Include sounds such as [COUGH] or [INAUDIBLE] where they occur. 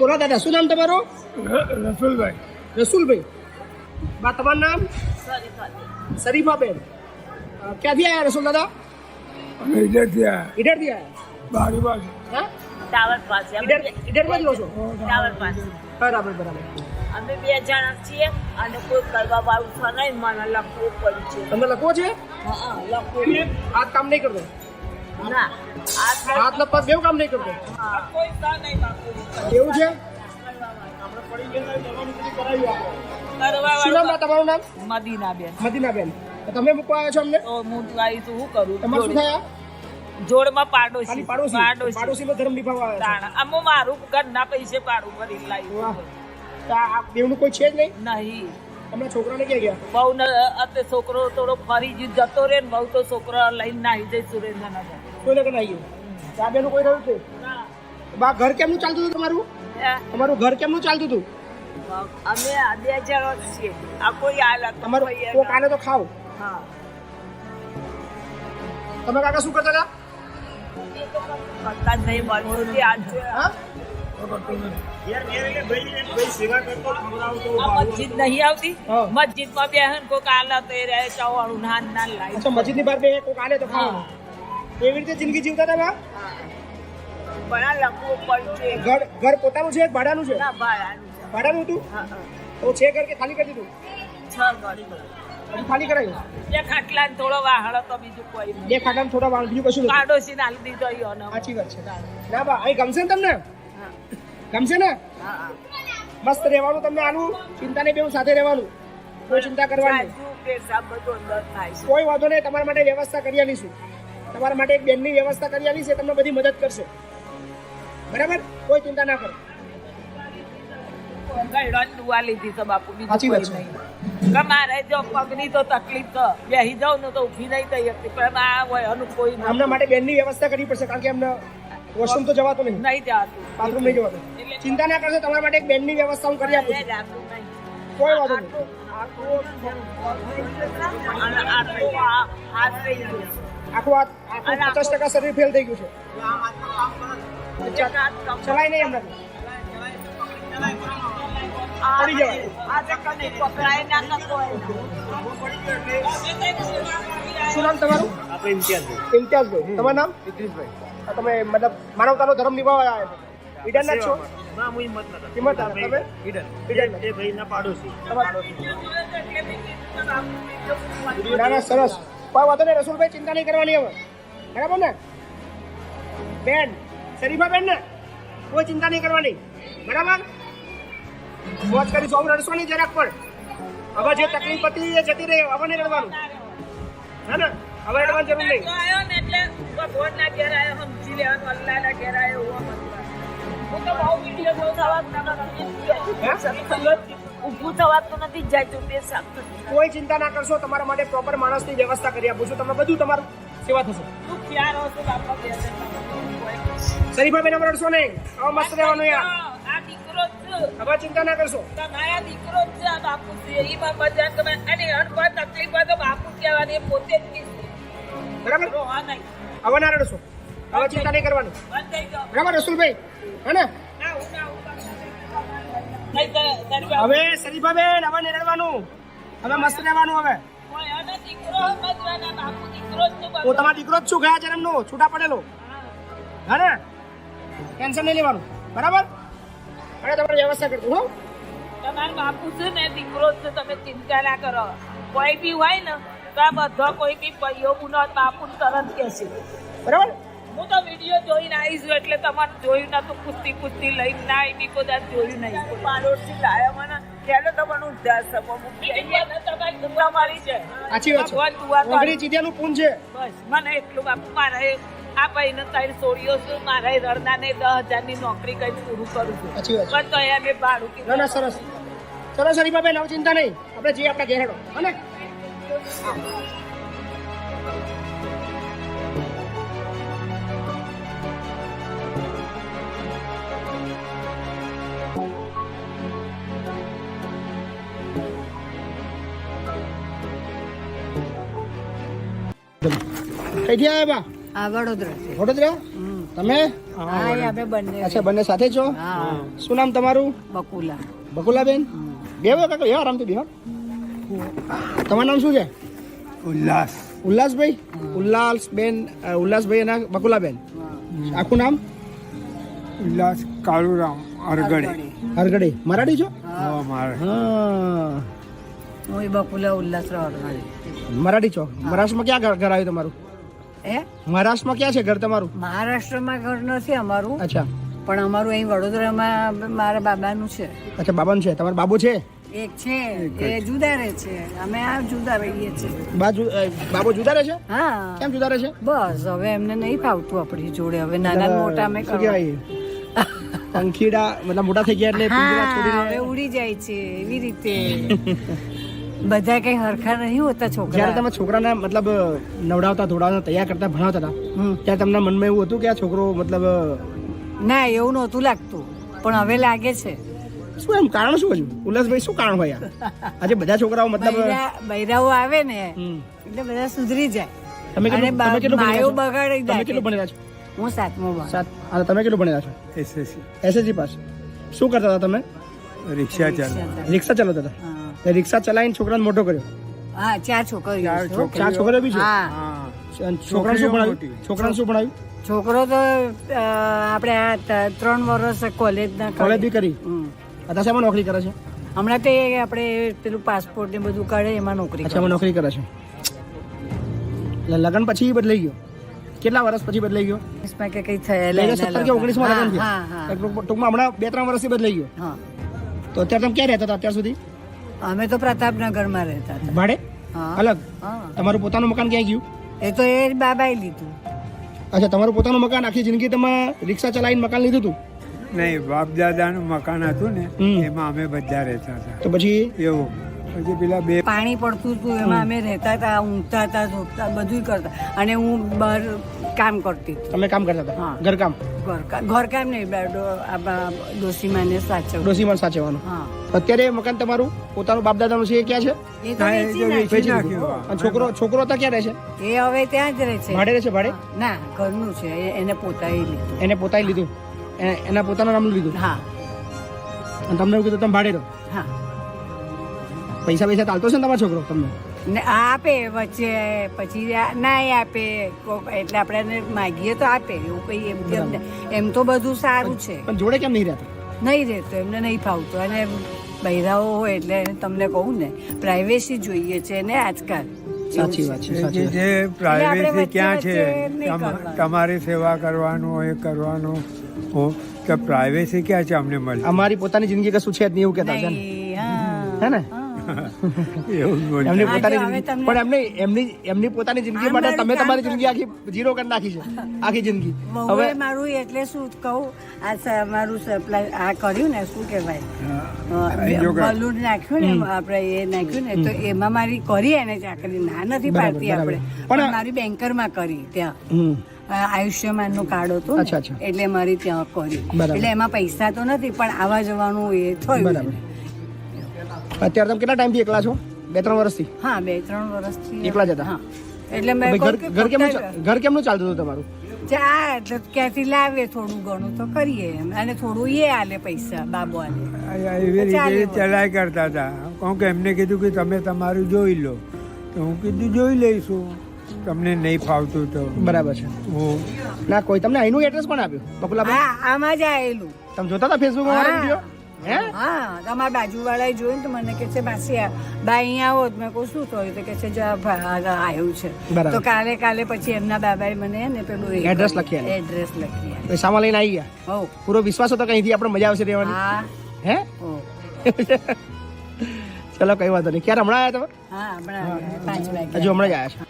બોલો દાદા શું નામ તમારું રસુલભાઈ રસુલભાઈ બા તમારું નામ શરીફાબેન અ, ક્યાંથી આવ્યા રસુલ દાદા અમે ઇધરથી આવ્યા ઈડરથી આવ્યા બારી બાજુ હા ટાવર પાસે અમે ઈડર બે- ઈડરમાં જ રહો છો ટાવર પાસે બરાબર બરાબર અમે બે જણા છીએ અને કોઈ કરવા વાળું છે નહીં મને લખવું પડ્યું છે તમને લખવો છે હા લખવું હાથ કામ નહીં કરતો ના. હાથ ને પગ બેવ કામ નહીં કરતો. એવું છે? કરવા શું નામ વાળું બા તમારું નામ? મદીનાબેન. મદીનાબેન. તમે મૂકવા આવ્યા છો અમને? હું આવી છું શું કરું? તમારું શું થયા જોડમાં પાડોશી. પાડોશી. પાડોશી. ધર્મ નિભાવવા આવ્યા તાણ. મારું ઘરના પૈસે પાડું ભરી લાવી આ બેવનું કોઈ છે જ નહીં? નહીં. હમણાં છોકરાને ક્યાં ગયા? બહુ અત્યારે છોકરો થોડો ફરી જતો રે ને બહુ તો છોકરો લઈને નાહી જાય સુરેન્દ્રનગર કોઈ લગ્ન આવી ગયું તો આ બેનું કોઈ રહ્યું છે બા ઘર કેમનું ચાલતું હતું તમારું હે? તમારું ઘર કેમનું ચાલતું હતું અમે આ બે જણા જ છીએ આ કોઈ આલત તમારું કોક આને તો ખાવ હા તમે કાકા શું કરતા હતા કરતા જ નહીં મળતું તે આજ હા આ મસ્જિદ નહીં આવતી હા. મસ્જિદમાં બેહન કોક આલત એ રહે ચવાણું નાન નાન લાઈ અચ્છા મસ્જિદની બહાર બે કોક આને તો ખાવ એવી રીતે જિંદગી જીવતા હતા બા? ઘર ઘર પોતાનું છે ભાડાનું છે? ભાડાનું હતું. તો છે ઘર કે ખાલી કરી દીધું? છ ગણી ખાલી કરાયું? બે ખાટલા થોડો વાહડો તો બીજું કોઈ બે ખાટલા થોડો વાળ બીજું કશું પાડોશી ને દીધો સાચી વાત છે. ના બા અહીં ગમશે ને તમને? હા, ગમશે ને. મસ્ત રહેવાનું તમને આનું? ચિંતા નહીં બેવું સાથે રહેવાનું? કોઈ ચિંતા કરવાની? કોઈ વાંધો નહીં તમારા માટે વ્યવસ્થા કરી આલીશું તમારા માટે એક બેનની વ્યવસ્થા કરી આવી છે તમને બધી મદદ કરશે. બરાબર? કોઈ ચિંતા ના કરો. મારે જો પગની તો તકલીફ તો બેહી જાઉં ને તો ઊભી નહીં થઈ શકતી પણ આ હોય કોઈ. માટે બેનની વ્યવસ્થા કરવી પડશે કારણ કે એમને વોશરૂમ તો જવાતું નહીં. નહીં જવાતું. બાથરૂમ નહીં જવાતું. ચિંતા ના કરશો તમારા માટે એક બેનની વ્યવસ્થા હું કરી આપું. કોઈ વાંધો નહીં. આખું આ આખું પચાસ ટકા શરીર ફેલ થઈ ગયું છે. ચલાય નહીં એમનાથી. પડી જવાય. આ તો કદી પકડાય ના થતો હોય ને. શું નામ તમારું? આપણે ઇમ્તિયાઝ ઇમ્તિયાઝભાઈ તમારું નામ? ઇદ્રીસભાઈ તમે મતલબ માનવતાનો ધર્મ નિભાવવા આવ્યા છો ઈડનના છો? ના હું હિંમત નગર. એ પાડોશી ના ના સરસ. નહીં રસુલભાઈ ચિંતા નહીં કરવાની હવે. બરાબર ને? બેન શરીફા બેન ને? કોઈ ચિંતા નહીં કરવાની. બરાબર? મોજ કરી સૌ રડશો નહીં જરાક પણ. હવે જે તકલીફ હતી એ જતી રહી હવે નહીં રડવાનું. હે ને? હવે રડવાની જરૂર નહીં. ને ઘેર સમજી લેવાનું, ઘેર ઊભું થવાતું નથી પેશાબ થતું. કોઈ ચિંતા ના કરશો, તમારા માટે પ્રોપર માણસની વ્યવસ્થા કરી આપું છું તમે બધું તમારું સેવા થશે? શરીફા બેન રડશો નહીં હવે મસ્ત રહેવાનું યાર. હવે ચિંતા ના કરશો તમારા દીકરો છે આ બાપુ. ઈ બાપા જાણ તમે અને અનપણ તકલીફ હોય તો બાપુ કહેવાની એ પોતે જ કીધું. બરાબર હવે ના રડશો હવે ચિંતા નહીં કરવાનું બરાબર, રસુલભાઈ હે ને ના, ના, ના. હવે સરીફાબેન હવે નહીં હવે મસ્ત રહેવાનું હવે. હું તમારો દીકરો જ છું ગયા જન્મનો. છૂટા પડેલો. હા ને ટેન્શન નહીં લેવાનું. બરાબર? અને તમારી વ્યવસ્થા કરતું હું? તમારા બાપુ છે ને દીકરો છે તમે ચિંતા ના કરો. કોઈ બી હોય ને તો આ બધો કોઈ બી યોગ બાપુ તરત કહેશે. બરાબર? હું તો વીડિયો જોઈને આવીશું એટલે તમારે જોયું ના તો કુસ્તી કુસ્તી લઈને ના આવી બી કદાચ જોયું નહીં. પાડોશી લાયા મને. ત્યારે તમારું ઉદ્ધાર સપો તમારી છે. સાચી વાત છે. દુઆ કરે. ઓગળી ચીડિયાનું પૂન છે. બસ મને એટલું બાપુ મારે આ ભાઈને ત્રણ સોળીઓ છે મારે રડનાને દસ હજારની નોકરી કઈ પૂરું કરું છું. છે. પણ તો એ ભાડું ના ના સરસ. સરસ હવે ચિંતા નહીં. આપણે જઈએ આપણા ઘેર હેડો. કઈથી આવ્યા બા? આ વડોદરા છે વડોદરા? તમે? અમે બંને અચ્છા બંને સાથે છો? હા. શું નામ તમારું? બકુલા. બકુલાબેન? બેહો કાકા બેહો આરામથી બેહો તમારું નામ શું છે? ઉલ્લાસ. ઉલ્લાસભાઈ? ઉલ્લાસબેન બેન ઉલ્લાસભાઈ અને બકુલાબેન. આખું નામ? ઉલ્લાસ કાળુરામ અરગડે અરગડે મરાઠી છો? હા. હા. હું એ બકુલા ઉલ્લાસ રવાડવાની મરાઠી ચોક મહારાષ્ટ્રમાં ક્યાં ઘર આવ્યું તમારું? એ મહારાષ્ટ્રમાં ક્યાં છે ઘર તમારું? મહારાષ્ટ્રમાં ઘર નથી અમારું. અચ્છા. પણ અમારું અહીં વડોદરામાં મારા બાબાનું છે. અચ્છા બાબાનું છે. તમારો બાબુ છે? એક છે. એ જુદા રહે છે. અમે આ જુદા રહીએ છીએ. બાબુ જુદા રહે છે? હા. કેમ જુદા રહે છે? બસ હવે એમને નહીં ફાવતું આપણી જોડે. હવે નાના મોટા અમે કહેવાય? પંખીડા મતલબ મોટા થઈ ગયા એટલે હવે ઉડી જાય છે એવી રીતે. [LAUGHS] બધા કઈ હરખા નહીં હોતા જ્યારે છોકરા તમે છોકરાને મતલબ નવડાવતા ધોડાવતા તૈયાર કરતા ભણાવતા હતા ત્યારે તમને મનમાં એવું હતું કે આ છોકરો મતલબ ના એવું નહોતું લાગતું. પણ હવે લાગે છે. શું એમ કારણ શું હજુ? ઉલ્લાસભાઈ શું કારણ હોય આજે બધા છોકરાઓ મતલબ બૈરાઓ આવે ને એટલે બધા સુધરી જાય. તમે કેટલું તમે કેટલું માયો ભણેલા બગાડી તમે કેટલું ભણેલા છો? હું સાતમો સાત હા તમે કેટલું ભણેલા છો? એસએસસી. SSG pass. શું કરતા હતા તમે? રિક્ષા ચાલે રિક્ષા ચલાવતા હતા. રિક્ષા ચલાવીને છોકરાને મોટો કર્યો. હા ચાર છોકરીઓ ચાર. છોકરીઓ. બી છે? હા. છોકરા શું છોકરીઓ ભણાવ્યું? છોકરા છોકરાને શું ભણાવ્યું? છોકરો તો આપણે આ ત્રણ વર્ષ કોલેજના ના કોલેજ બી કરી? હમ. અત્યારે શેમાં નોકરી કરે છે? હમણાં તો આપણે પેલું પાસપોર્ટ ને બધું કાઢે એમાં નોકરી અચ્છા એમાં નોકરી કરે છે. એટલે લગ્ન પછી બદલાઈ ગયો. કેટલા વર્ષ પછી બદલાઈ ગયો? એમાં કે કઈ થયેલા સત્તર કે ઓગણીસમાં લગ્ન થયા. ટૂંકમાં હમણાં બે ત્રણ વર્ષથી બદલાઈ ગયો. હા. તો અત્યારે તમે ક્યાં રહેતા હતા અત્યાર સુધી? અમે તો પ્રતાપનગરમાં રહેતા હતા. ભાડે? હા. અલગ? હા. તમારું પોતાનું મકાન ક્યાં ગયું? એ તો એ જ બાબાએ લીધું. અચ્છા તમારું પોતાનું મકાન આખી જિંદગી તમે રિક્ષા ચલાવીને મકાન લીધું હતું? નહીં બાપ દાદાનું મકાન હતું ને હમ. એમાં અમે બધા રહેતા હતા. તો પછી? એવું. પછી પેલા બે પાણી પડતું હતું એમાં અમે રહેતા હતા ઊંઘતા હતા ધોતા બધું કરતા. અને હું બહાર કામ કરતી તમે કામ કરતા હતા? હા. ઘરકામ? ઘરકા- ઘરકામ નહીં બે આ બા- ડોશીમાને સાચવ ડોસીમાન સાચવવાનું. હા. અત્યારે મકાન તમારું પોતાનું બાપ દાદાનું છે એ ક્યાં છે? છોકરો છોકરો તો ક્યાં રહે છે? એ હવે ત્યાં જ રહે છે. ભાડે રહે છે ભાડે? ના ઘરનું છે. એ- એને પોતાએ લીધું. એને પોતાએ લીધું? એના પોતાના નામનું લીધું? હા. તમને એવું કીધું તમે ભાડે રહો. હા. પૈસા પૈસા ચાલતો છે ને તમારો છોકરો તમને? ને આપે વચ્ચે પછી ના આપે એટલે આપણે માગીએ તો આપે એવું કઈ એમ એમ તો બધું સારું છે. પણ જોડે કેમ નહીં રહેતા? નહીં રહેતો એમને નહીં ફાવતું. અને બૈરાઓ હોય એટલે તમને કહું ને પ્રાઇવેસી જોઈએ છે ને આજકાલ. સાચી વાત છે જે પ્રાઇવેસી ક્યાં છે. તમારી સેવા કરવાનું એ કરવાનું. હો, તો પ્રાઇવેસી ક્યાં છે અમને મળી અમારી પોતાની જિંદગી કશું છે જ નહીં એવું કહેતા છે હા, હે ને? હા. એવું એમની પોતાની પણ એમને એમની એમની પોતાની જિંદગી માટે તમે તમારી જિંદગી આખી જીરો કરી નાખી છે. આખી જિંદગી. હવે મારું એટલે શું કહું? આ મારું સપ્લાય આ કર્યું ને શું કહેવાય? બલૂન નાખ્યું ને આપણે એ નાખ્યું ને તો એમાં મારી કરી એને ચાકરી. ના નથી પાડતી આપણે. પણ- મારી બેન્કરમાં કરી ત્યાં. હમ. આયુષ્યમાનનું કાર્ડ હતું. એટલે મારી ત્યાં કરી. એટલે એમાં પૈસા તો નથી પણ આવા જવાનું એ થયું. અત્યારે તમે કેટલા ટાઈમથી એકલા છો? બે ત્રણ વર્ષથી? હા બે ત્રણ વર્ષથી એકલા જ હતા? હા. એટલે મેં ઘર કેમ ઘર કેમનું ઘર કેમનું ચાલતું હતું તમારું? ચા એટલે ક્યાંથી લાવે થોડું ઘણું તો કરીએ. અને થોડું એ આલે પૈસા બાબુ આલે. એવી રીતે ચલાય કરતા હતા. કારણ કે એમને કીધું કે તમે તમારું જોઈ લો. તો હું કીધું જોઈ લઈશું. તમને નહીં ફાવતું તો. બરાબર છે. ના કોઈ તમને અહીંનું એડ્રેસ પણ આપ્યું? બકુલાભાઈ? હા આમાં જ આવેલું તમે જોતા હતા ફેસબુકમાં મારો વીડિયો હે? હા તમારા બાજુ વાળા જોયું ને તો મને કે છે માસી બા અહીંયા આવો. મેં કહું શું થયું? તો કે છે જો આવ્યું છે. તો કાલે કાલે પછી એમના બાબાએ મને ને પેલું એડ્રેસ. લખી એડ્રેસ લખી. પૈસામાં લઈને આવી ગયા? હો. પૂરો વિશ્વાસ હતો કે અહીંથી આપણે મજા આવશે રહેવાની? હા. હે? હો. [LAUGHS] ચલો કઈ વાંધો નહીં. ક્યારે હમણાં આવ્યા તમે? હા હમણાં પાંચ વાગે હજુ હમણાં જ આવ્યા છે.